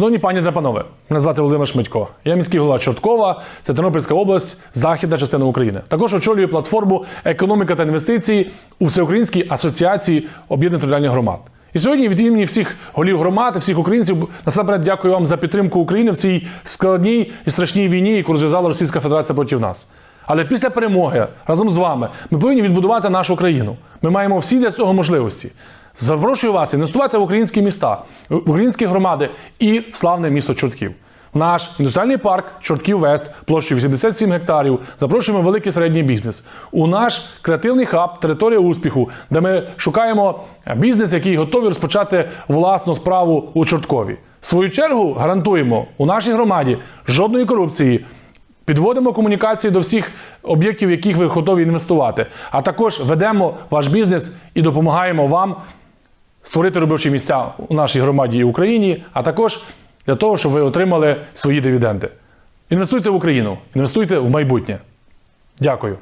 Шановні пані та панове, мене звати Володимир Шмитько. Я міський голова Чорткова, це Тернопільська область, західна частина України. Також очолюю платформу Економіка та інвестиції у Всеукраїнській асоціації об'єднаних територіальних громад. І сьогодні від імені всіх голів громад, всіх українців насамперед дякую вам за підтримку України в цій складній і страшній війні, яку розв'язала Російська Федерація проти нас. Але після перемоги разом з вами ми повинні відбудувати нашу країну. Ми маємо всі для цього можливості. Запрошую вас інвестувати в українські міста, в українські громади і в славне місто Чортків. Наш індустріальний парк Чортків Вест площею 87 гектарів. Запрошуємо великий середній бізнес. У наш креативний хаб, територія успіху, де ми шукаємо бізнес, який готовий розпочати власну справу у Чорткові. В свою чергу гарантуємо у нашій громаді жодної корупції. Підводимо комунікації до всіх об'єктів, в яких ви готові інвестувати. А також ведемо ваш бізнес і допомагаємо вам створити робочі місця у нашій громаді і Україні, а також для того, щоб ви отримали свої дивіденди. Інвестуйте в Україну, інвестуйте в майбутнє. Дякую.